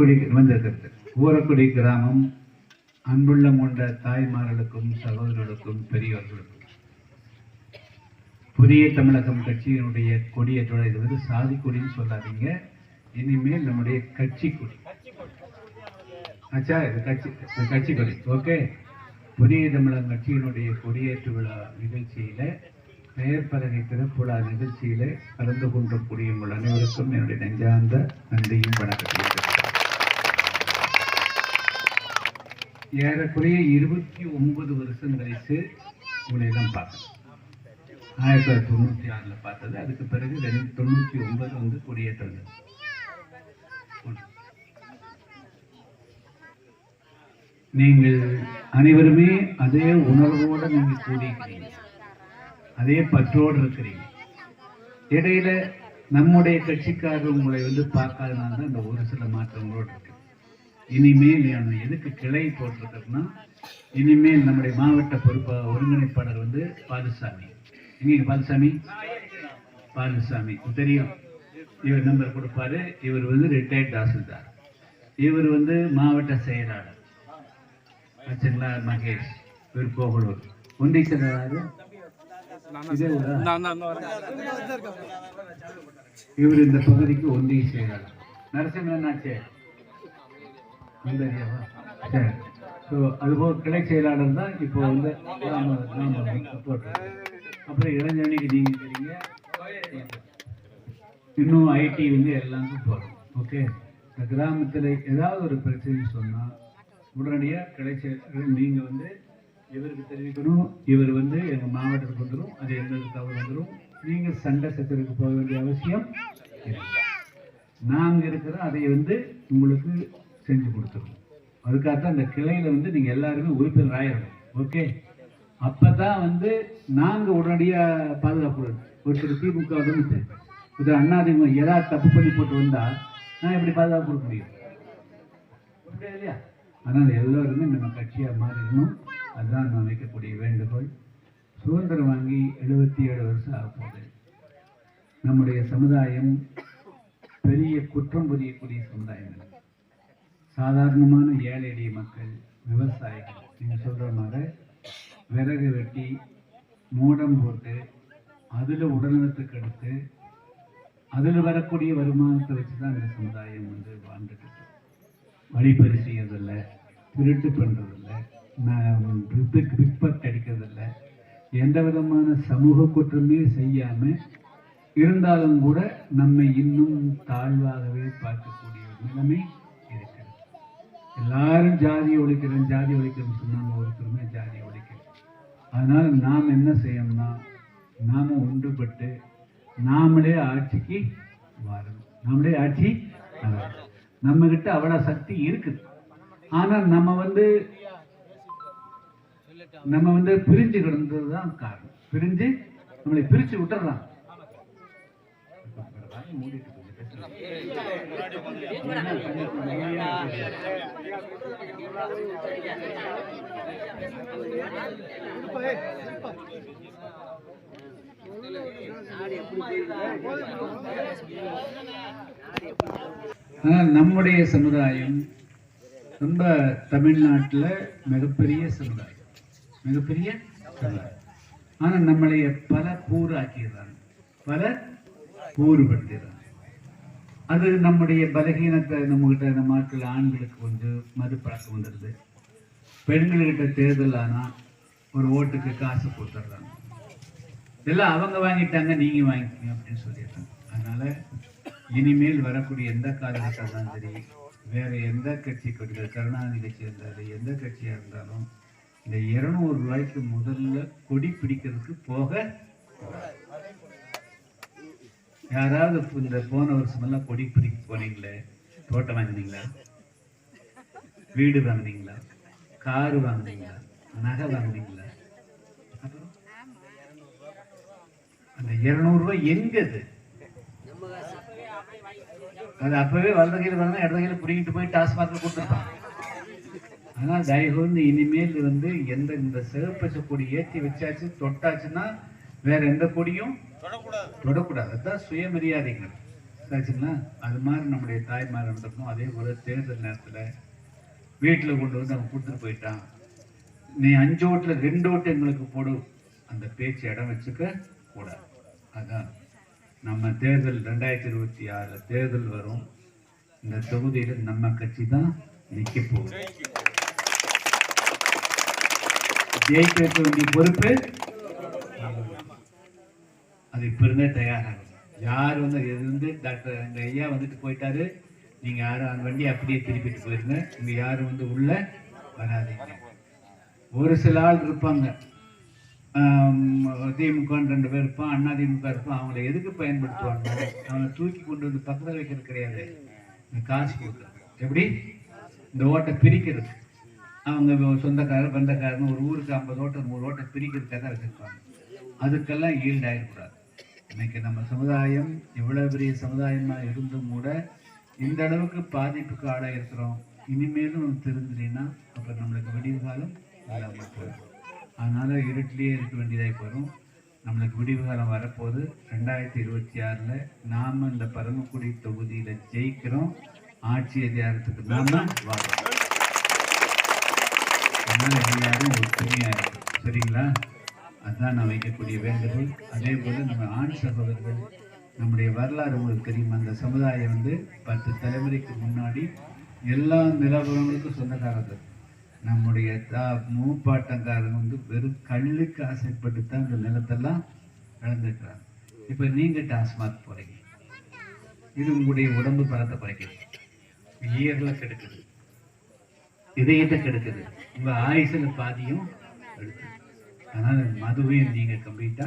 ஊரக்குடி வந்திருக்கிறது. ஊரக்குடி கிராமம் அன்புள்ளம் கொண்ட தாய்மார்களுக்கும் சகோதரர்களுக்கும் பெரியவர்களுக்கும். புதிய தமிழகம் கட்சியினுடைய கொடியேற்றோட இது வந்து சாதி கொடின்னு சொல்லாதீங்க. இனிமேல் நம்முடைய கட்சி கொடி. ஆச்சா இது கட்சி கட்சி கொடி. ஓகே. புதிய தமிழகம் கட்சியினுடைய கொடியேற்று விழா நிகழ்ச்சியில பெயர் திறப்புழா திறப்பு நிகழ்ச்சியில கலந்து கொண்டக்கூடிய உங்கள் அனைவருக்கும் என்னுடைய நெஞ்சார்ந்த நன்றியும் வணக்கம் ஏறக்குறைய இருபத்தி ஒன்பது வருஷம் கழித்து உங்களை தான் பார்த்தேன். ஆயிரத்தி தொள்ளாயிரத்தி தொண்ணூற்றி ஆறில் பார்த்தது. அதுக்கு பிறகு ரெண்டு தொண்ணூற்றி ஒன்பது வந்து கொடியேற்றது நீங்கள் அனைவருமே அதே உணர்வோடு நீங்கள் கூடியிருக்கிறீங்க. அதே பற்றோடு இருக்கிறீங்க. இடையில நம்முடைய கட்சிக்காரர் உங்களை வந்து பார்க்காதனால தான் இந்த ஒரு சில மாற்றங்களோடு இருக்கு இனிமேல் நான் எதுக்கு கிளை போட்டிருக்கிறேன்னா இனிமேல் நம்முடைய மாவட்ட பொறுப்பா ஒருங்கிணைப்பாளர் வந்து பாதுசாமி எங்க பாதுசாமி பாதுசாமி தெரியும். இவர் நம்பர் கொடுப்பாரு. இவர் வந்து ரிட்டையர்ட் தாசில்தார். இவர் வந்து மாவட்ட செயலாளர். ஆச்சுங்களா மகேஷ்? இவர் கோகுலூர் ஒன்றிய செயலாளர் இவர் இந்த பகுதிக்கு ஒன்றிய செயலாளர். நரசிம்மன் ஆச்சே இந்த சரி. ஸோ அதுபோல் கிளை செயலாளர் தான் இப்போ வந்து நாம நாம சப்போர்ட் அப்புறம் இளைஞனுக்கு நீங்கள் தெரியுங்க இன்னும் ஐடி வந்து எல்லாருக்கும் போகிறோம் ஓகே இந்த கிராமத்தில் ஏதாவது ஒரு பிரச்சனை சொன்னால் உடனடியாக கிளை செயலாளர் நீங்கள் வந்து இவருக்கு தெரிவிக்கணும். இவர் வந்து எங்கள் மாவட்டத்துக்கு வந்துடும் அது எங்களுக்கு தவறு வந்துடும் நீங்கள் சண்டை சத்திரத்துக்கு போக வேண்டிய அவசியம் இல்லை. நாங்கள் இருக்கிற அதை வந்து உங்களுக்கு செஞ்சு கொடுத்துருவோம் அதுக்காகத்தான் அந்த கிளையில வந்து நீங்கள் எல்லாருமே உறுப்பினர் ஆயிடணும் ஓகே அப்பதான் வந்து நாங்கள் உடனடியாக பாதுகாப்பு ஒருத்தர் திமுக வந்து இது அண்ணாதிமுக ஏதாவது தப்பு பண்ணி போட்டு வந்தா நான் எப்படி பாதுகாப்பு கொடுக்க முடியும்? இல்லையா? அதனால் எல்லோருமே நம்ம கட்சியாக மாறிடணும் அதுதான் நான் வைக்கக்கூடிய வேண்டுகோள். சுதந்திரம் வாங்கி எழுபத்தி ஏழு வருஷம் ஆகப்போகுது நம்முடைய சமுதாயம் பெரிய குற்றம் புரியக்கூடிய சமுதாயம் இல்லை. சாதாரணமான ஏழை எளிய மக்கள் விவசாயிகள் நீங்கள் சொல்கிற மாதிரி விறகு வெட்டி மூடம் போட்டு அதில் உடல்நலத்துக்கு எடுத்து அதில் வரக்கூடிய வருமானத்தை வச்சு தான் இந்த சமுதாயம் வந்து வாழ்ந்துட்டு வழிபறி செய்யறதில்லை செய்யறதில்ல திருட்டு பண்ணுறதில்ல பிக் பிக்பட் அடிக்கிறதில்ல. எந்த விதமான சமூக குற்றமே செய்யாமல் இருந்தாலும் கூட நம்மை இன்னும் தாழ்வாகவே பார்க்கக்கூடிய நிலைமை எல்லாரும் ஜாதி ஒழிக்கிறோம் ஜாதி ஒழிக்கிறேன்னு சொன்னாங்க ஒருத்தருமே ஜாதி ஒழிக்கிறோம் அதனால நாம் என்ன செய்யணும்னா நாம ஒன்றுபட்டு நாமளே ஆட்சிக்கு வரணும். நாமளே ஆட்சி வரணும். நம்ம கிட்ட அவ்வளோ சக்தி இருக்குது. ஆனால் நம்ம வந்து நம்ம வந்து பிரிஞ்சு கிடந்தது தான் காரணம். பிரிஞ்சு நம்மளை பிரிச்சு விட்டுறலாம் மூடிட்டு நம்முடைய சமுதாயம் ரொம்ப தமிழ்நாட்டில் மிகப்பெரிய சமுதாயம். மிகப்பெரிய சமுதாயம். ஆனால் நம்மளைய பல கூறு ஆக்கிடுறாங்க பல கூறுபடுத்திடுறாங்க அது நம்முடைய பலகீனத்தை நம்மகிட்ட நம்ம ஆட்கள் ஆண்களுக்கு கொஞ்சம் மது பழக்கம் வந்துடுது. பெண்கள்கிட்ட தேர்தல் ஆனால் ஒரு ஓட்டுக்கு காசு கொடுத்துட்றாங்க எல்லாம் அவங்க வாங்கிட்டாங்க நீங்கள் வாங்கிக்கோங்க அப்படின்னு சொல்லிடுறாங்க. அதனால் இனிமேல் வரக்கூடிய எந்த காலகட்டம் தான் சரி வேறு எந்த கட்சி கொண்டு கருணாநிதி கட்சி இருந்தாலும் எந்த கட்சியாக இருந்தாலும் இந்த இரநூறு ரூபாய்க்கு முதல்ல கொடி பிடிக்கிறதுக்கு போக கூடாது. யாராவது இந்த போன வருஷம் எல்லாம் கொடி பிடிக்க போனீங்களே தோட்டம் வாங்கினீங்களா? வீடு வாங்குனீங்களா? காரு வாங்கினீங்களா? நகை வாங்கினீங்களா? அந்த இருநூறு ரூபாய் அது அப்பவே வலது கையில் வந்தா இடது கையில் பிடிக்கிட்டு போய் டாஸ்மாக கொடுத்துருப்பான் ஆனால் தயவு வந்து இனிமேல் வந்து எந்த இந்த சிவப்பச்ச கொடி ஏற்றி வச்சாச்சு தொட்டாச்சுன்னா வேற எந்த கொடியும் தொடக்கூடாது. அதுதான் சுயமரியாதைகள் ஆச்சுங்களா அது மாதிரி நம்முடைய தாய்மார் நடந்திருக்கும் அதே போல தேர்தல் நேரத்தில் வீட்டில் கொண்டு வந்து அவன் கொடுத்துட்டு போயிட்டான். நீ அஞ்சு ஓட்டில் ரெண்டு ஓட்டு எங்களுக்கு போடு. அந்த பேச்சு இடம் வச்சுக்க கூடாது. அதான். நம்ம தேர்தல் ரெண்டாயிரத்தி இருபத்தி ஆறில் தேர்தல் வரும். இந்த தொகுதியில் நம்ம கட்சி தான் நிற்க போகுது. ஜெயிக்க வேண்டிய பொறுப்பு அது இப்பிருந்தே தயாராகும் யார் வந்து இது வந்து டாக்டர் எங்கள் ஐயா வந்துட்டு போயிட்டாரு நீங்கள் யாரும் அந்த வண்டியை அப்படியே திருப்பிட்டு போயிருங்க. இங்கே யாரும் வந்து உள்ள வராதீங்க. ஒரு சில ஆள் இருப்பாங்க. திமுகன்னு ரெண்டு பேர் இருப்பான் அண்ணா திமுக இருப்பான் அவங்கள எதுக்கு பயன்படுத்துவாங்க? அவனை தூக்கி கொண்டு வந்து பக்கத்தில் வைக்கிறது கிடையாது. இந்த காசு கொடுக்குறாங்க எப்படி? இந்த ஓட்டை பிரிக்கிறது. அவங்க சொந்தக்காரர் பந்தக்காரன்னு ஒரு ஊருக்கு ஐம்பது ஓட்டை நூறு ஓட்டை பிரிக்கிறதுக்காக தான் அதுக்கெல்லாம் ஈல்டாகிடக்கூடாது இன்னைக்கு நம்ம சமுதாயம் இவ்வளவு பெரிய சமுதாயமா இருந்தும் கூட இந்த அளவுக்கு பாதிப்புக்கு ஆளாக இருக்கிறோம் இனிமேலும் திருந்தலைன்னா அப்போ நம்மளுக்கு விடிவு காலம் இல்லாமல் போயிடும் அதனால இருட்டிலேயே இருக்க வேண்டியதாய் போயிடும் நம்மளுக்கு விடிவு காலம் வரப்போகுது. ரெண்டாயிரத்தி இருபத்தி ஆறில் நாம் இந்த பரமக்குடி தொகுதியில் ஜெயிக்கிறோம். ஆட்சி அதிகாரத்துக்கு நாம வரோம். அதனால எல்லாரும் ஒற்றுமையாக இருக்கும் சரிங்களா? அதுதான் நான் வைக்கக்கூடிய வேண்டுகோள். அதே போல் நம்ம ஆண் சகோதரர்கள் நம்முடைய வரலாறு உங்களுக்கு தெரியும்? அந்த சமுதாயம் வந்து பத்து தலைமுறைக்கு முன்னாடி எல்லா நிலவரங்களுக்கும் சொந்தக்காரர்கள் நம்முடைய தா மூப்பாட்டங்காரங்க வந்து வெறும் கல்லுக்கு ஆசைப்பட்டு தான் அந்த நிலத்தெல்லாம் இழந்துக்கிறாங்க இப்போ நீங்கள் டாஸ்மாக் போகிறீங்க இது உங்களுடைய உடம்பு பலத்தை குறைக்குது. ஈரலை கெடுக்குது. இதயத்தை கெடுக்குது. உங்க ஆயுசில் பாதியும் எடுக்குது அதனால மதுவையும் நீங்க கம்ப்ளீட்டா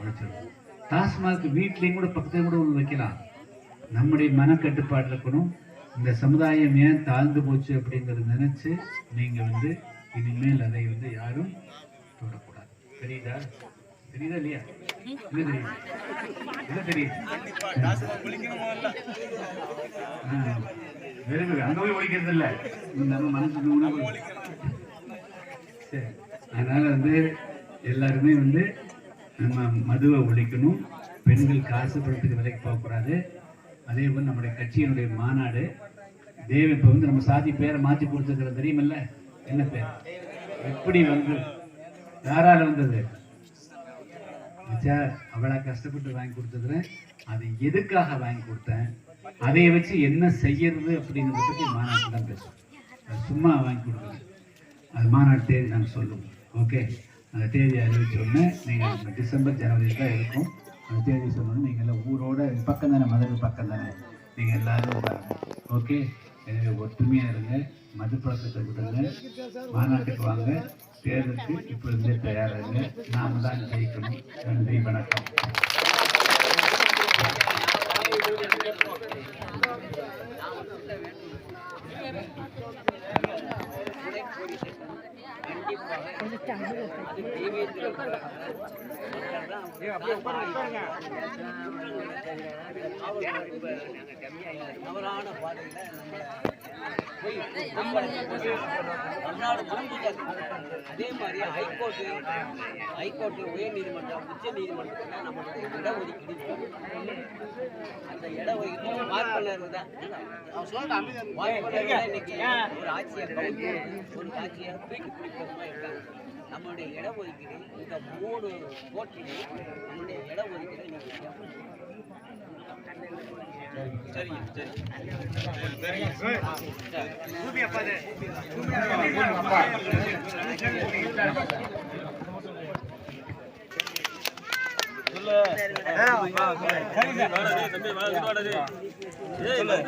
உழைச்சிடணும் டாஸ்மாக் வீட்லேயும் கூட பக்கத்துலயும் கூட ஒன்று வைக்கலாம். நம்முடைய மனக்கட்டுப்பாடு இருக்கணும். இந்த சமுதாயம் ஏன் தாழ்ந்து போச்சு அப்படிங்கறத நினைச்சு நீங்க வந்து இனிமேல் அதை வந்து யாரும் தொடக்கூடாது. தெரியுதா? தெரியுதா இல்லையா? என்ன தெரியுது. தெரியுது. வெறும் அங்கே போய் ஒழிக்கிறது இல்லை. நம்ம மனசுக்கு சரி. அதனால வந்து எல்லாருமே வந்து நம்ம மதுவை ஒழிக்கணும். பெண்கள் காசு பணத்துக்கு விலைக்கு போகக்கூடாது அதே போல் நம்முடைய கட்சியினுடைய மாநாடு. தேவ இப்போ வந்து நம்ம சாதி பேரை மாற்றி கொடுத்துருக்கிறது தெரியுமில்ல? என்ன பேர்? எப்படி வந்து யாரால வந்தது? சார் அவ்வளோ கஷ்டப்பட்டு வாங்கி கொடுத்துக்கிறேன் அது எதுக்காக வாங்கி கொடுத்தேன்? அதை வச்சு என்ன செய்யறது அப்படிங்கிறத பற்றி மாநாட்டில் தான் பேசுவோம். அது சும்மா வாங்கி கொடுக்குறேன் அது மாநாட்டு தேதி நாங்கள் சொல்லுவோம் ஓகே? அந்த தேதி அறிவிச்சோடனே நீங்கள் டிசம்பர் ஜனவரி தான் இருக்கும் அந்த தேதி சொன்னோன்னே நீங்கள் எல்லாம் ஊரோட பக்கம் தானே மதுரை பக்கம் தானே. நீங்கள் எல்லாரும் ஓகே எனவே ஒற்றுமையாக இருங்க. மது பழக்கத்தை விடுங்க. மாநாட்டுக்கு வாங்க. தேர்தலுக்கு இப்போ இருந்தே தயாராகுங்க நாம தான் ஜெயிக்கணும். நன்றி வணக்கம். தவறான பாதையில போய் தமிழ்நாடு முழுவதும் அதே மாதிரி ஹைகோர்ட்டு ஹைகோர்ட்டு உயர் நீதிமன்றம் உச்ச நீதிமன்றத்தில் நம்மளுக்கு இட அந்த இட ஒதுக்கீடு பார்ப்பனர் தான் பார்ப்பனர் தான் இன்னைக்கு ஒரு ஆட்சியை கவுத்து ஒரு ஆட்சியை தூக்கி பிடிக்கிறதுமா இருக்காங்க. நம்மளுடைய இட ஒதுக்கீடு இந்த மூணு கோர்ட்டிலையும் நம்மளுடைய இட ஒதுக்கீடு நீங்கள் சரிங்க சரி. தம்பி வாடா தம்பி வாடா